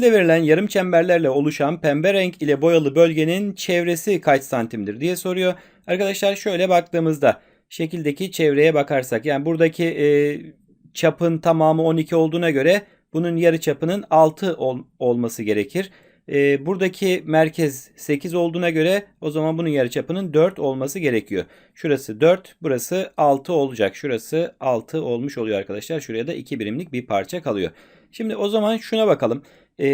Size verilen yarım çemberlerle oluşan pembe renk ile boyalı bölgenin çevresi kaç santimdir diye soruyor. Arkadaşlar şöyle baktığımızda şekildeki çevreye bakarsak yani buradaki e, çapın tamamı 12 olduğuna göre bunun yarı çapının 6 ol- olması gerekir. E, buradaki merkez 8 olduğuna göre o zaman bunun yarıçapının 4 olması gerekiyor. Şurası 4, burası 6 olacak. Şurası 6 olmuş oluyor arkadaşlar. Şuraya da 2 birimlik bir parça kalıyor. Şimdi o zaman şuna bakalım. E,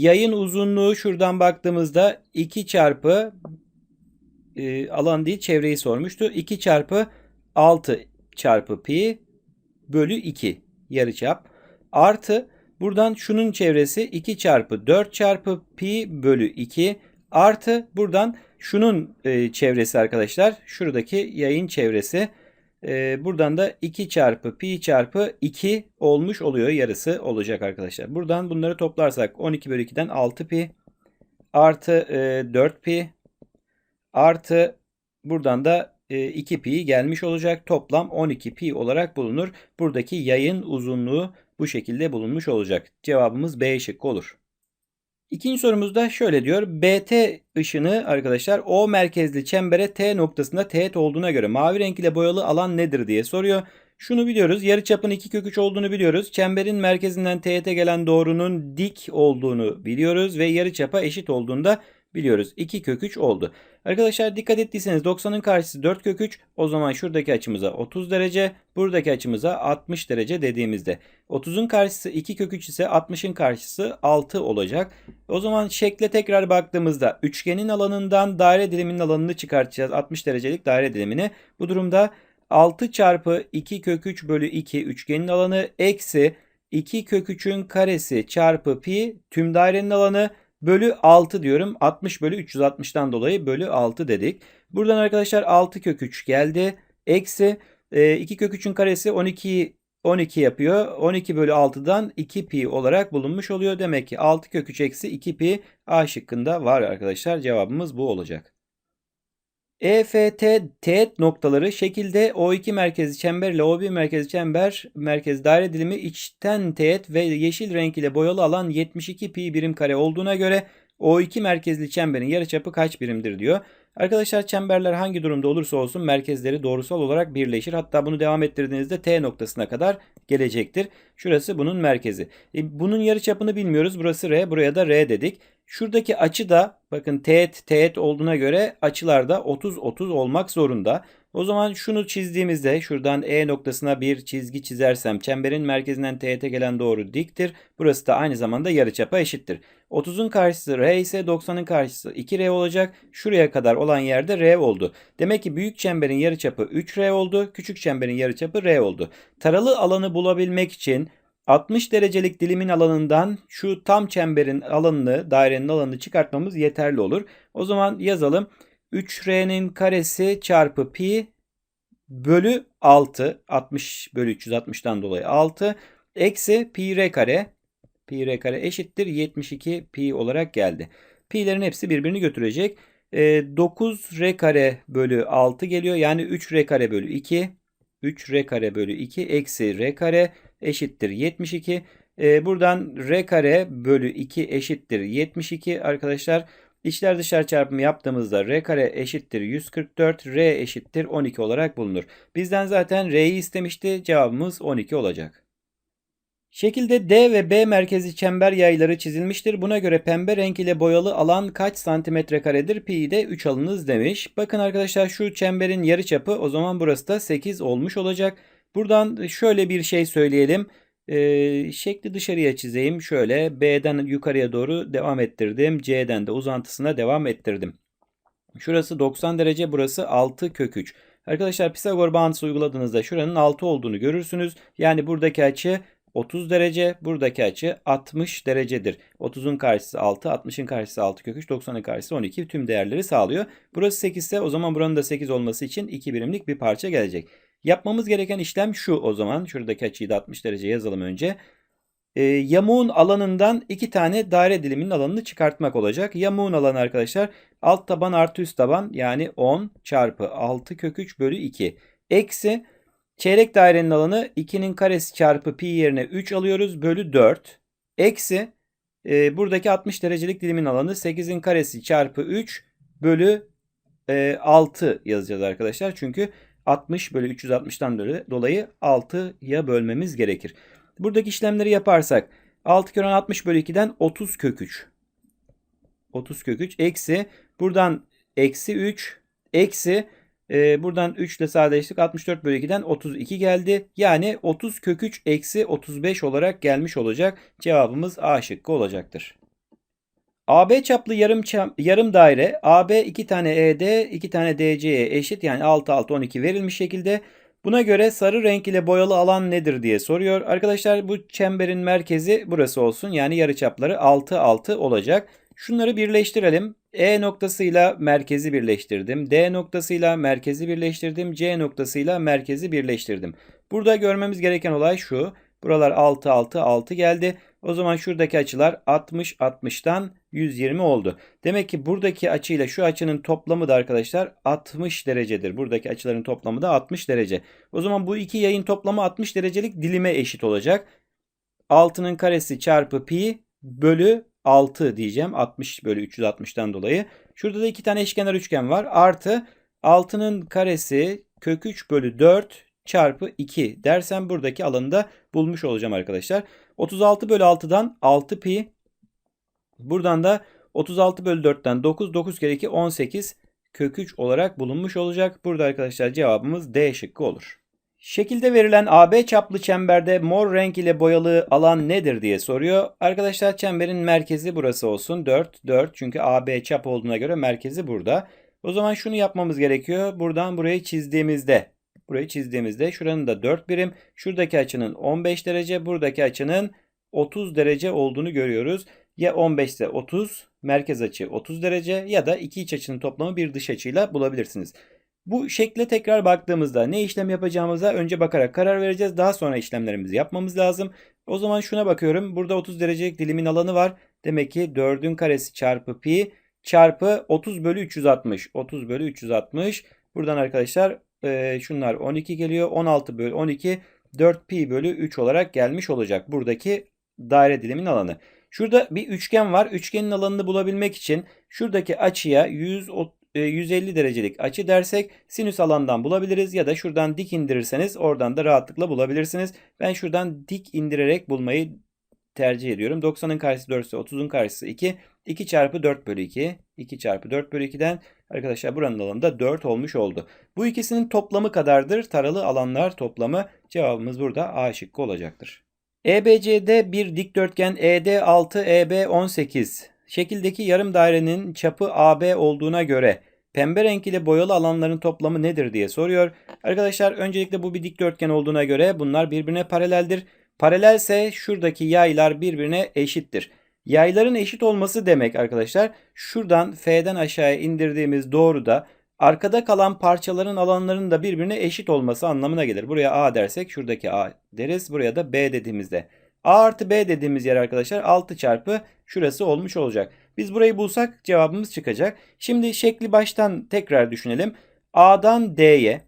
yayın uzunluğu şuradan baktığımızda 2 çarpı e, alan değil çevreyi sormuştu. 2 çarpı 6 çarpı pi bölü 2 yarıçap artı buradan şunun çevresi 2 çarpı 4 çarpı pi bölü 2 artı buradan şunun e, çevresi arkadaşlar şuradaki yayın çevresi e, buradan da 2 çarpı pi çarpı 2 olmuş oluyor yarısı olacak arkadaşlar. Buradan bunları toplarsak 12 bölü 2'den 6 pi artı e, 4 pi artı buradan da e, 2 pi gelmiş olacak. Toplam 12 pi olarak bulunur. Buradaki yayın uzunluğu bu şekilde bulunmuş olacak. Cevabımız B şıkkı olur. İkinci sorumuzda şöyle diyor. BT ışını arkadaşlar O merkezli çembere T noktasında teğet olduğuna göre mavi renk ile boyalı alan nedir diye soruyor. Şunu biliyoruz. Yarıçapın 2 kök 3 olduğunu biliyoruz. Çemberin merkezinden teğete gelen doğrunun dik olduğunu biliyoruz ve yarıçapa eşit olduğunu da biliyoruz. 2 kök 3 oldu. Arkadaşlar dikkat ettiyseniz 90'ın karşısı 4 kök 3. O zaman şuradaki açımıza 30 derece, buradaki açımıza 60 derece dediğimizde 30'un karşısı 2 kök 3 ise 60'ın karşısı 6 olacak. O zaman şekle tekrar baktığımızda üçgenin alanından daire diliminin alanını çıkartacağız. 60 derecelik daire dilimini. Bu durumda 6 çarpı 2 kök 3 bölü 2 üçgenin alanı eksi 2 kök 3'ün karesi çarpı pi tüm dairenin alanı bölü 6 diyorum. 60 bölü 360'dan dolayı bölü 6 dedik. Buradan arkadaşlar 6 kök 3 geldi. Eksi e, 2 kök 3'ün karesi 12 12 yapıyor. 12 bölü 6'dan 2 pi olarak bulunmuş oluyor. Demek ki 6 kök 3 eksi 2 pi A şıkkında var arkadaşlar. Cevabımız bu olacak. EFT teğet noktaları şekilde O2 merkezi çember ile O1 merkezi çember merkez daire dilimi içten teğet ve yeşil renk ile boyalı alan 72 pi birim kare olduğuna göre O2 merkezli çemberin yarıçapı kaç birimdir diyor. Arkadaşlar çemberler hangi durumda olursa olsun merkezleri doğrusal olarak birleşir. Hatta bunu devam ettirdiğinizde T noktasına kadar gelecektir. Şurası bunun merkezi. E, bunun yarıçapını bilmiyoruz. Burası R, buraya da R dedik. Şuradaki açı da bakın teğet teğet olduğuna göre açılar da 30 30 olmak zorunda. O zaman şunu çizdiğimizde şuradan E noktasına bir çizgi çizersem çemberin merkezinden teğete gelen doğru diktir. Burası da aynı zamanda yarıçapa eşittir. 30'un karşısı R ise 90'ın karşısı 2R olacak. Şuraya kadar olan yerde R oldu. Demek ki büyük çemberin yarıçapı 3R oldu. Küçük çemberin yarıçapı R oldu. Taralı alanı bulabilmek için 60 derecelik dilimin alanından şu tam çemberin alanını, dairenin alanını çıkartmamız yeterli olur. O zaman yazalım. 3R'nin karesi çarpı pi bölü 6. 60 bölü 360'dan dolayı 6. Eksi pi r kare. Pi r kare eşittir 72 pi olarak geldi. Pi'lerin hepsi birbirini götürecek. E, 9 r kare bölü 6 geliyor. Yani 3 r kare bölü 2. 3 r kare bölü 2 eksi r kare eşittir 72. E, buradan r kare bölü 2 eşittir 72 arkadaşlar. İçler dışlar çarpımı yaptığımızda r kare eşittir 144, r eşittir 12 olarak bulunur. Bizden zaten r'yi istemişti. Cevabımız 12 olacak. Şekilde D ve B merkezi çember yayları çizilmiştir. Buna göre pembe renk ile boyalı alan kaç santimetre karedir? Pi'yi de 3 alınız demiş. Bakın arkadaşlar şu çemberin yarıçapı o zaman burası da 8 olmuş olacak. Buradan şöyle bir şey söyleyelim. Ee, şekli dışarıya çizeyim. Şöyle B'den yukarıya doğru devam ettirdim. C'den de uzantısına devam ettirdim. Şurası 90 derece burası 6 kök 3. Arkadaşlar Pisagor bağıntısı uyguladığınızda şuranın 6 olduğunu görürsünüz. Yani buradaki açı 30 derece, buradaki açı 60 derecedir. 30'un karşısı 6, 60'ın karşısı 6 kök 3, 90'ın karşısı 12 tüm değerleri sağlıyor. Burası 8 ise o zaman buranın da 8 olması için 2 birimlik bir parça gelecek. Yapmamız gereken işlem şu o zaman. Şuradaki açıyı da 60 derece yazalım önce. E, yamuğun alanından iki tane daire diliminin alanını çıkartmak olacak. Yamuğun alanı arkadaşlar alt taban artı üst taban yani 10 çarpı 6 kök 3 bölü 2. Eksi çeyrek dairenin alanı 2'nin karesi çarpı pi yerine 3 alıyoruz bölü 4. Eksi e, buradaki 60 derecelik dilimin alanı 8'in karesi çarpı 3 bölü e, 6 yazacağız arkadaşlar. Çünkü 60 bölü 360'tan dolayı- dolayı 6'ya bölmemiz gerekir. Buradaki işlemleri yaparsak 6 kere 10 60 bölü 2'den 30 kök 3. 30 kök 3 eksi buradan eksi 3 eksi e, buradan 3 ile sadeleştik 64 bölü 2'den 32 geldi. Yani 30 kök 3 eksi 35 olarak gelmiş olacak. Cevabımız A şıkkı olacaktır. AB çaplı yarım yarım daire AB 2 tane ED 2 tane DC'ye eşit yani 6 6 12 verilmiş şekilde. Buna göre sarı renk ile boyalı alan nedir diye soruyor. Arkadaşlar bu çemberin merkezi burası olsun. Yani yarıçapları 6 6 olacak. Şunları birleştirelim. E noktasıyla merkezi birleştirdim. D noktasıyla merkezi birleştirdim. C noktasıyla merkezi birleştirdim. Burada görmemiz gereken olay şu. Buralar 6 6 6 geldi. O zaman şuradaki açılar 60 60'tan 120 oldu. Demek ki buradaki açıyla şu açının toplamı da arkadaşlar 60 derecedir. Buradaki açıların toplamı da 60 derece. O zaman bu iki yayın toplamı 60 derecelik dilime eşit olacak. 6'nın karesi çarpı pi bölü 6 diyeceğim. 60 bölü 360'tan dolayı. Şurada da iki tane eşkenar üçgen var. Artı 6'nın karesi kök 3 bölü 4 çarpı 2 dersem buradaki alanı da bulmuş olacağım arkadaşlar. 36 bölü 6'dan 6 pi. Buradan da 36 bölü 4'ten 9. 9 kere 2 18 kök 3 olarak bulunmuş olacak. Burada arkadaşlar cevabımız D şıkkı olur. Şekilde verilen AB çaplı çemberde mor renk ile boyalı alan nedir diye soruyor. Arkadaşlar çemberin merkezi burası olsun. 4, 4 çünkü AB çap olduğuna göre merkezi burada. O zaman şunu yapmamız gerekiyor. Buradan burayı çizdiğimizde, burayı çizdiğimizde şuranın da 4 birim, şuradaki açının 15 derece, buradaki açının 30 derece olduğunu görüyoruz. Ya 15 ise 30, merkez açı 30 derece ya da iki iç açının toplamı bir dış açıyla bulabilirsiniz. Bu şekle tekrar baktığımızda ne işlem yapacağımıza önce bakarak karar vereceğiz. Daha sonra işlemlerimizi yapmamız lazım. O zaman şuna bakıyorum. Burada 30 derecelik dilimin alanı var. Demek ki 4'ün karesi çarpı pi çarpı 30 bölü 360. 30 bölü 360. Buradan arkadaşlar e, şunlar 12 geliyor. 16 bölü 12 4 pi bölü 3 olarak gelmiş olacak. Buradaki daire dilimin alanı. Şurada bir üçgen var. Üçgenin alanını bulabilmek için şuradaki açıya 100 e, 150 derecelik açı dersek sinüs alandan bulabiliriz ya da şuradan dik indirirseniz oradan da rahatlıkla bulabilirsiniz. Ben şuradan dik indirerek bulmayı tercih ediyorum. 90'ın karşısı 4 ise 30'un karşısı 2. 2 çarpı 4 bölü 2. 2 çarpı 4 bölü 2'den arkadaşlar buranın alanı da 4 olmuş oldu. Bu ikisinin toplamı kadardır. Taralı alanlar toplamı. Cevabımız burada A şıkkı olacaktır. EBC'de bir dikdörtgen ED 6 EB 18 şekildeki yarım dairenin çapı AB olduğuna göre pembe renk ile boyalı alanların toplamı nedir diye soruyor. Arkadaşlar öncelikle bu bir dikdörtgen olduğuna göre bunlar birbirine paraleldir. Paralelse şuradaki yaylar birbirine eşittir. Yayların eşit olması demek arkadaşlar şuradan F'den aşağıya indirdiğimiz doğruda arkada kalan parçaların alanlarının da birbirine eşit olması anlamına gelir. Buraya A dersek şuradaki A deriz. Buraya da B dediğimizde A artı B dediğimiz yer arkadaşlar 6 çarpı şurası olmuş olacak. Biz burayı bulsak cevabımız çıkacak. Şimdi şekli baştan tekrar düşünelim. A'dan D'ye,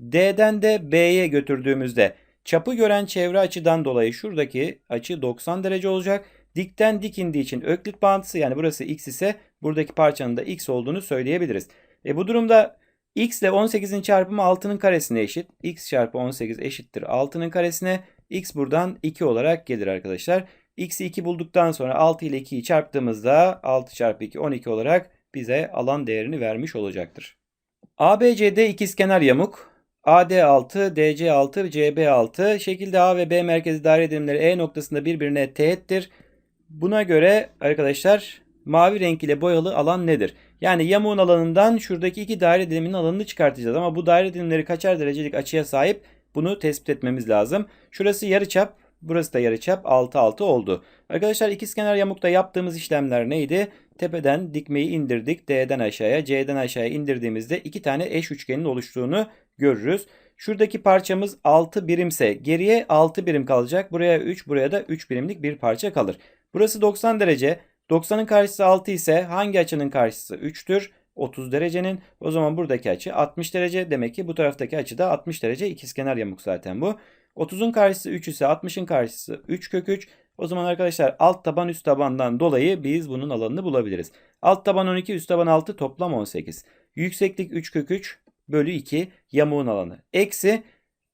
D'den de B'ye götürdüğümüzde çapı gören çevre açıdan dolayı şuradaki açı 90 derece olacak. Dikten dik indiği için öklit bağıntısı yani burası x ise buradaki parçanın da x olduğunu söyleyebiliriz. E bu durumda x ile 18'in çarpımı 6'nın karesine eşit. x çarpı 18 eşittir 6'nın karesine. x buradan 2 olarak gelir arkadaşlar. x'i 2 bulduktan sonra 6 ile 2'yi çarptığımızda 6 çarpı 2 12 olarak bize alan değerini vermiş olacaktır. ABCD ikizkenar yamuk. AD6, DC6, CB6 şekilde A ve B merkezi daire dilimleri E noktasında birbirine teğettir. Buna göre arkadaşlar mavi renk ile boyalı alan nedir? Yani yamuğun alanından şuradaki iki daire diliminin alanını çıkartacağız. Ama bu daire dilimleri kaçar derecelik açıya sahip bunu tespit etmemiz lazım. Şurası yarıçap, burası da yarıçap 6 6 oldu. Arkadaşlar ikizkenar yamukta yaptığımız işlemler neydi? Tepeden dikmeyi indirdik. D'den aşağıya, C'den aşağıya indirdiğimizde iki tane eş üçgenin oluştuğunu görürüz. Şuradaki parçamız 6 birimse geriye 6 birim kalacak. Buraya 3, buraya da 3 birimlik bir parça kalır. Burası 90 derece. 90'ın karşısı 6 ise hangi açının karşısı 3'tür? 30 derecenin. O zaman buradaki açı 60 derece. Demek ki bu taraftaki açı da 60 derece. İkizkenar yamuk zaten bu. 30'un karşısı 3 ise 60'ın karşısı 3 kök 3. O zaman arkadaşlar alt taban üst tabandan dolayı biz bunun alanını bulabiliriz. Alt taban 12 üst taban 6 toplam 18. Yükseklik 3 kök 3 bölü 2 yamuğun alanı. Eksi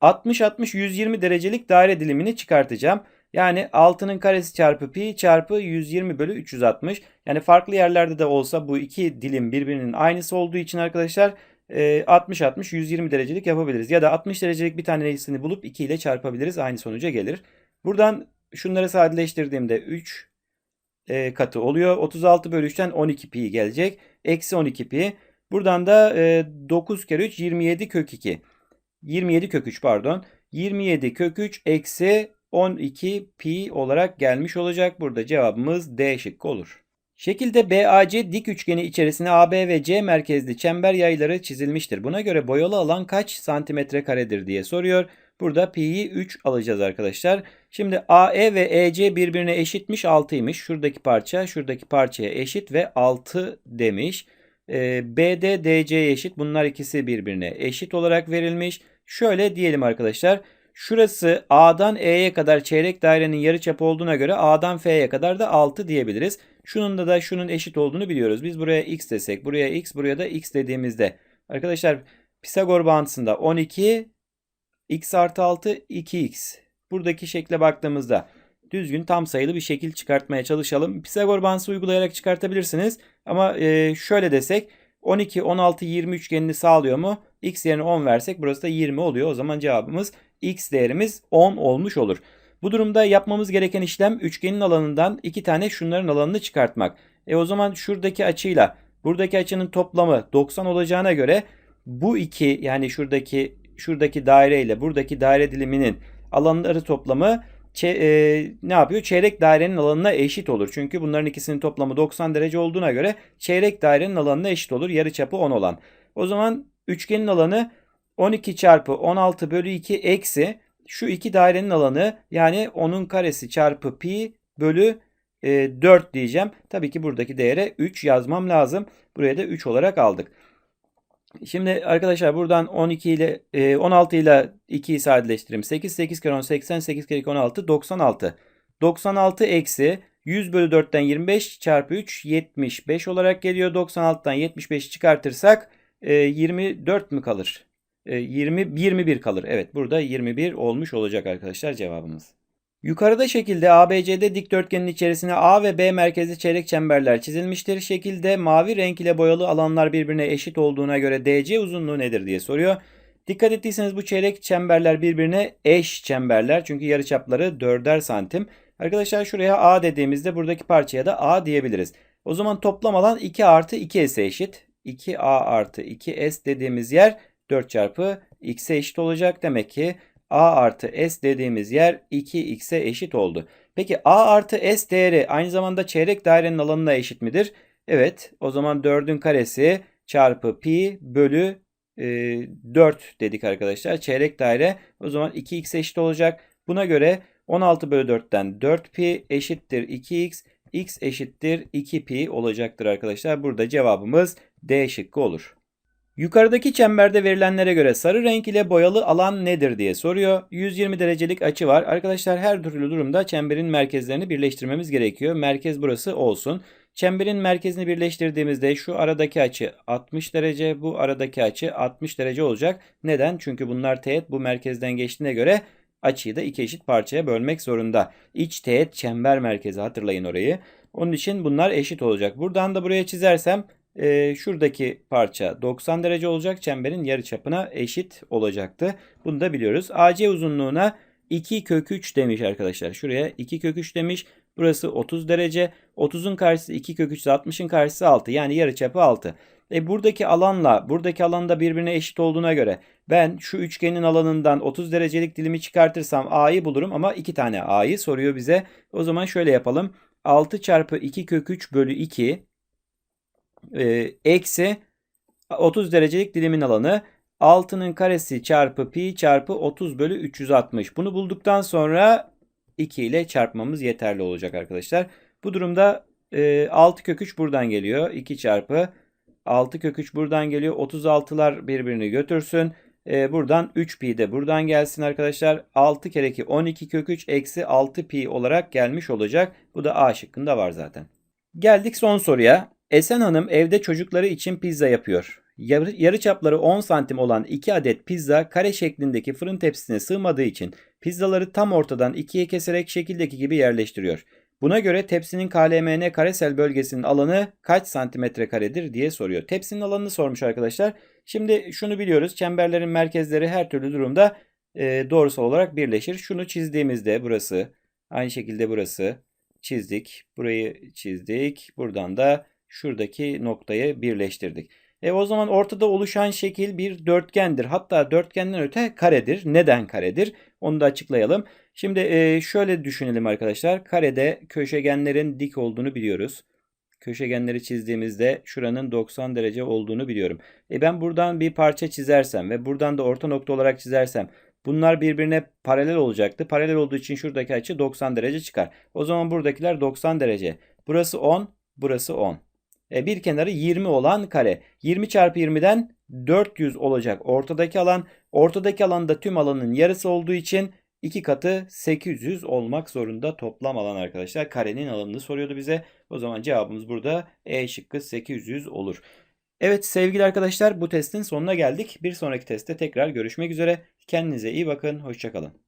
60-60-120 derecelik daire dilimini çıkartacağım. Yani 6'nın karesi çarpı pi çarpı 120 bölü 360. Yani farklı yerlerde de olsa bu iki dilim birbirinin aynısı olduğu için arkadaşlar 60-60-120 derecelik yapabiliriz. Ya da 60 derecelik bir tanesini bulup 2 ile çarpabiliriz. Aynı sonuca gelir. Buradan şunları sadeleştirdiğimde 3 e, katı oluyor. 36 bölü 3'ten 12 pi gelecek. Eksi 12 pi. Buradan da e, 9 kere 3 27 kök 2. 27 kök 3 pardon. 27 kök 3 eksi 12 pi olarak gelmiş olacak. Burada cevabımız D şıkkı olur. Şekilde BAC dik üçgeni içerisine AB ve C merkezli çember yayları çizilmiştir. Buna göre boyalı alan kaç santimetre karedir diye soruyor. Burada pi'yi 3 alacağız arkadaşlar. Şimdi AE ve EC birbirine eşitmiş 6'ymış. Şuradaki parça şuradaki parçaya eşit ve 6 demiş. Ee, BD DC'ye eşit. Bunlar ikisi birbirine eşit olarak verilmiş. Şöyle diyelim arkadaşlar. Şurası A'dan E'ye kadar çeyrek dairenin yarıçapı olduğuna göre A'dan F'ye kadar da 6 diyebiliriz. Şunun da da şunun eşit olduğunu biliyoruz. Biz buraya x desek, buraya x, buraya da x dediğimizde arkadaşlar Pisagor bağıntısında 12 x artı 6 2x. Buradaki şekle baktığımızda düzgün tam sayılı bir şekil çıkartmaya çalışalım. Pisagor bağıntısı uygulayarak çıkartabilirsiniz. Ama e, şöyle desek 12, 16, 20 üçgenini sağlıyor mu? X yerine 10 versek burası da 20 oluyor. O zaman cevabımız x değerimiz 10 olmuş olur. Bu durumda yapmamız gereken işlem üçgenin alanından iki tane şunların alanını çıkartmak. E o zaman şuradaki açıyla buradaki açının toplamı 90 olacağına göre bu iki yani şuradaki şuradaki daire ile buradaki daire diliminin alanları toplamı e, ne yapıyor? Çeyrek dairenin alanına eşit olur. Çünkü bunların ikisinin toplamı 90 derece olduğuna göre çeyrek dairenin alanına eşit olur. Yarıçapı 10 olan. O zaman üçgenin alanı 12 çarpı 16 bölü 2 eksi şu iki dairenin alanı yani 10'un karesi çarpı pi bölü e, 4 diyeceğim. Tabii ki buradaki değere 3 yazmam lazım. Buraya da 3 olarak aldık. Şimdi arkadaşlar buradan 12 ile e, 16 ile 2'yi sadeleştireyim. 8 8 kere 10 80 8 kere 2 16 96. 96 eksi 100 bölü 4'ten 25 çarpı 3 75 olarak geliyor. 96'dan 75 çıkartırsak e, 24 mü kalır? 20 e, 21 kalır. Evet burada 21 olmuş olacak arkadaşlar cevabımız. Yukarıda şekilde ABCD dikdörtgenin içerisine A ve B merkezli çeyrek çemberler çizilmiştir. Şekilde mavi renk ile boyalı alanlar birbirine eşit olduğuna göre DC uzunluğu nedir diye soruyor. Dikkat ettiyseniz bu çeyrek çemberler birbirine eş çemberler. Çünkü yarıçapları 4'er santim. Arkadaşlar şuraya A dediğimizde buradaki parçaya da A diyebiliriz. O zaman toplam alan 2 artı 2S'e eşit. 2A artı 2S dediğimiz yer 4 çarpı x'e eşit olacak. Demek ki a artı s dediğimiz yer 2x'e eşit oldu. Peki a artı s değeri aynı zamanda çeyrek dairenin alanına eşit midir? Evet o zaman 4'ün karesi çarpı pi bölü e, 4 dedik arkadaşlar. Çeyrek daire o zaman 2x eşit olacak. Buna göre 16 bölü 4'ten 4 pi eşittir 2x. x eşittir 2 pi olacaktır arkadaşlar. Burada cevabımız D şıkkı olur. Yukarıdaki çemberde verilenlere göre sarı renk ile boyalı alan nedir diye soruyor. 120 derecelik açı var. Arkadaşlar her türlü durumda çemberin merkezlerini birleştirmemiz gerekiyor. Merkez burası olsun. Çemberin merkezini birleştirdiğimizde şu aradaki açı 60 derece, bu aradaki açı 60 derece olacak. Neden? Çünkü bunlar teğet bu merkezden geçtiğine göre açıyı da iki eşit parçaya bölmek zorunda. İç teğet çember merkezi hatırlayın orayı. Onun için bunlar eşit olacak. Buradan da buraya çizersem e, şuradaki parça 90 derece olacak. Çemberin yarıçapına eşit olacaktı. Bunu da biliyoruz. AC uzunluğuna 2 kök 3 demiş arkadaşlar. Şuraya 2 kök 3 demiş. Burası 30 derece. 30'un karşısı 2 kök 3 60'ın karşısı 6. Yani yarıçapı 6. E buradaki alanla buradaki alanda birbirine eşit olduğuna göre ben şu üçgenin alanından 30 derecelik dilimi çıkartırsam A'yı bulurum ama 2 tane A'yı soruyor bize. O zaman şöyle yapalım. 6 çarpı 2 kök 3 bölü 2 e, eksi 30 derecelik dilimin alanı 6'nın karesi çarpı pi çarpı 30 bölü 360. Bunu bulduktan sonra 2 ile çarpmamız yeterli olacak arkadaşlar. Bu durumda e, 6 kök 3 buradan geliyor. 2 çarpı 6 kök 3 buradan geliyor. 36'lar birbirini götürsün. E, buradan 3 pi de buradan gelsin arkadaşlar. 6 kere 2 12 kök 3 eksi 6 pi olarak gelmiş olacak. Bu da A şıkkında var zaten. Geldik son soruya. Esen Hanım evde çocukları için pizza yapıyor. Yarı, yarıçapları 10 santim olan 2 adet pizza kare şeklindeki fırın tepsisine sığmadığı için pizzaları tam ortadan ikiye keserek şekildeki gibi yerleştiriyor. Buna göre tepsinin KLMN karesel bölgesinin alanı kaç santimetre karedir diye soruyor. Tepsinin alanını sormuş arkadaşlar. Şimdi şunu biliyoruz. Çemberlerin merkezleri her türlü durumda e, doğrusal olarak birleşir. Şunu çizdiğimizde burası aynı şekilde burası çizdik. Burayı çizdik. Buradan da şuradaki noktayı birleştirdik. E o zaman ortada oluşan şekil bir dörtgendir. Hatta dörtgenden öte karedir. Neden karedir? Onu da açıklayalım. Şimdi e, şöyle düşünelim arkadaşlar. Karede köşegenlerin dik olduğunu biliyoruz. Köşegenleri çizdiğimizde şuranın 90 derece olduğunu biliyorum. E ben buradan bir parça çizersem ve buradan da orta nokta olarak çizersem bunlar birbirine paralel olacaktı. Paralel olduğu için şuradaki açı 90 derece çıkar. O zaman buradakiler 90 derece. Burası 10, burası 10. E, bir kenarı 20 olan kare. 20 çarpı 20'den 400 olacak ortadaki alan. Ortadaki alanda tüm alanın yarısı olduğu için iki katı 800 olmak zorunda toplam alan arkadaşlar. Karenin alanını soruyordu bize. O zaman cevabımız burada E şıkkı 800 olur. Evet sevgili arkadaşlar bu testin sonuna geldik. Bir sonraki testte tekrar görüşmek üzere. Kendinize iyi bakın. Hoşçakalın.